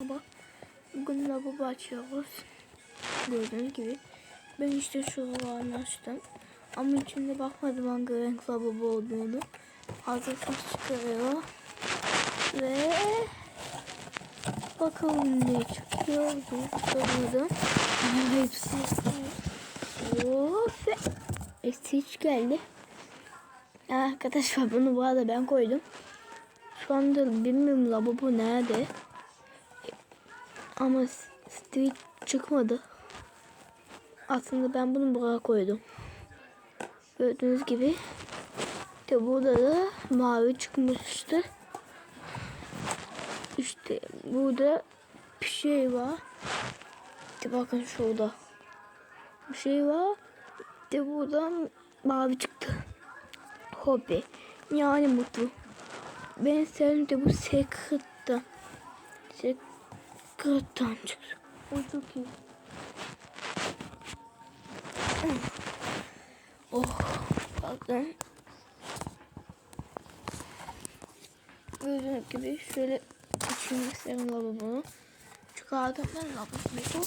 Merhaba. Bugün lavabo açıyoruz. Gördüğünüz gibi. Ben işte şu an açtım. Ama içinde bakmadım hangi renk lavabo olduğunu. Hazır ses çıkarıyor. Ve bakalım ne çıkıyor. Burada. Hepsi. Of. E, Stitch geldi. Arkadaşlar bunu bu arada ben koydum. Şu anda bilmiyorum lavabo nerede. Ama street çıkmadı. Aslında ben bunu buraya koydum. Gördüğünüz gibi. İşte burada da mavi çıkmıştı. İşte burada bir şey var. İşte bakın şurada. Bir şey var. İşte buradan mavi çıktı. Hobi. Yani mutlu. Ben sevdim de bu secret'ta. Secret'tan çıktı. O çok iyi. Oh. Bakın. Gördüğünüz gibi şöyle içine serin lavabonu. Çıkardım ben lavaboyu.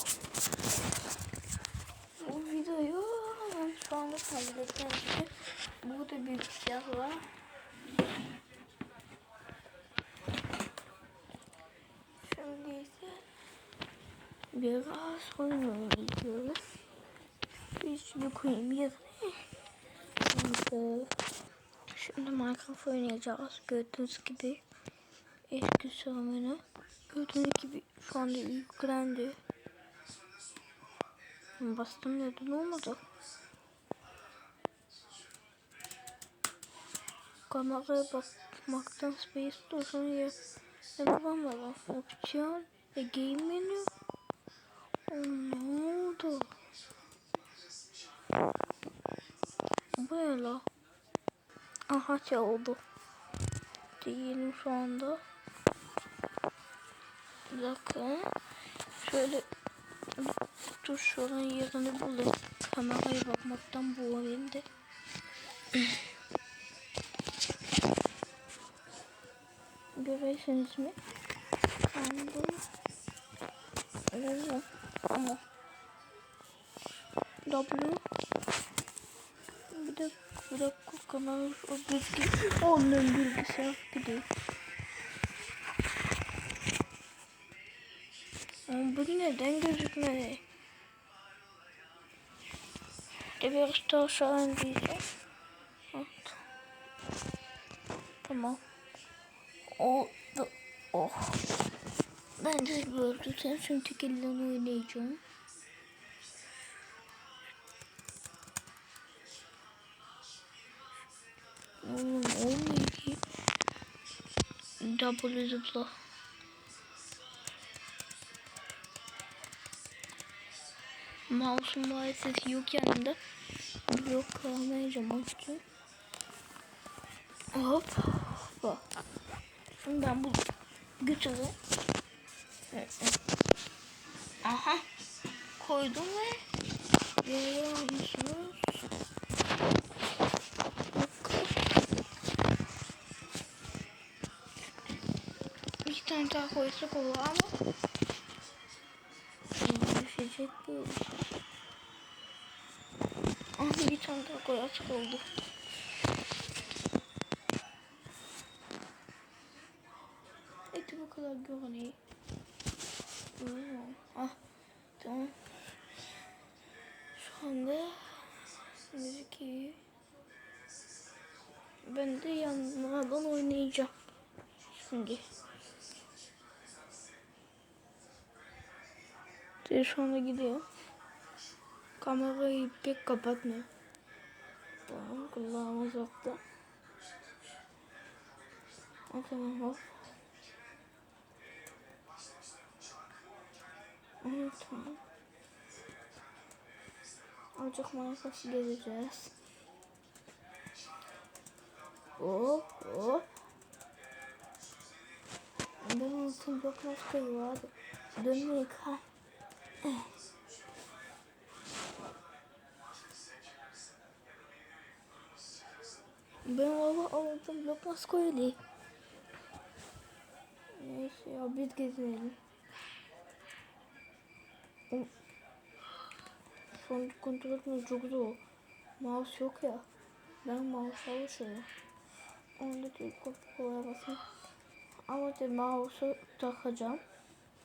Bu videoyu ben şu anda tabletten işte. Burada bir siyah var. Şimdi ise biraz oynuyoruz. Bir şunu koyayım yerine. Şimdi, Minecraft oynayacağız. Gördüğünüz gibi eski server'ı. Gördüğünüz gibi şu anda yüklendi. Bastım neden olmadı? Kameraya bakmaktan Space Station'ı yer yapamadım. Opsiyon ve game menü. Ne oldu? Böyle. Aha şey oldu. Değilim şu anda. Bir dakika. Şöyle dur şuranın yerini bulayım. Kameraya bakmaktan bu oyunda. Görüyorsunuz mu? Anladım. Evet. Ama. W. Bir de bir de kamera o bilgi. Onun bilgisayar gidiyor. Ama bu neden gözükmedi? De bir işte şu an diyeceğim. Evet. Tamam. O oh. Ben de gördüm çünkü tekille oynayacağım. Oğlum olmuyor ki. Double zıpla. Mouse'un maalesef yok yanında. Yok kalmayacağım için. Hop. Bak. Şimdi ben bu götürü. Aha. Koydum ve görüyor musunuz? Bir tane daha koysak olur ama düşecek bu. Aha bir tane daha koyacak oldu. Eti bu kadar görünüyor. Ah tamam. Şu anda müzik iyi. Ben de yanlardan oynayacağım. Şimdi. Diye şu anda gidiyor. Kamerayı pek kapatmıyor. Tamam kulağım uzakta. O zaman hop. Tamam. Azıcık Minecraft gezeceğiz. Hop hop. Ben unuttum blok maskayı vardı. Dönmeyi kal. Ben valla unuttum blok maskayı değil. Neyse ya biz gezelim. Son kontrol etmek çok zor. Mouse yok ya. Ben mouse alışıyorum. Onda da kopya kolay basayım. Ama de mouse'u takacağım.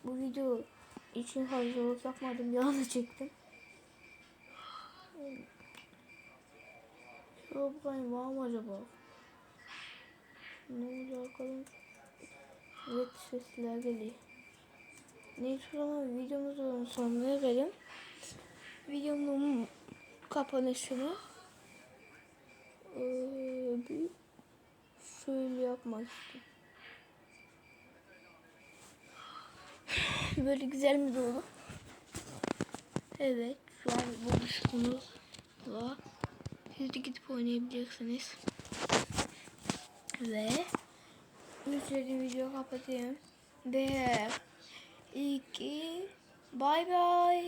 Bu video için hazırlık yapmadım. Yanı çektim. Herobrine var mı acaba? Ne olacak. Evet sesler geliyor. Neytrolama videomuzun sonuna gelelim. Videomun kapanışını ee, bir şöyle yapmak istiyorum. Böyle güzel mi doğdu? Evet şu an boş konuyla siz de gidip oynayabileceksiniz. Ve Üçüncü video kapatayım. Ve 2 Bay bay.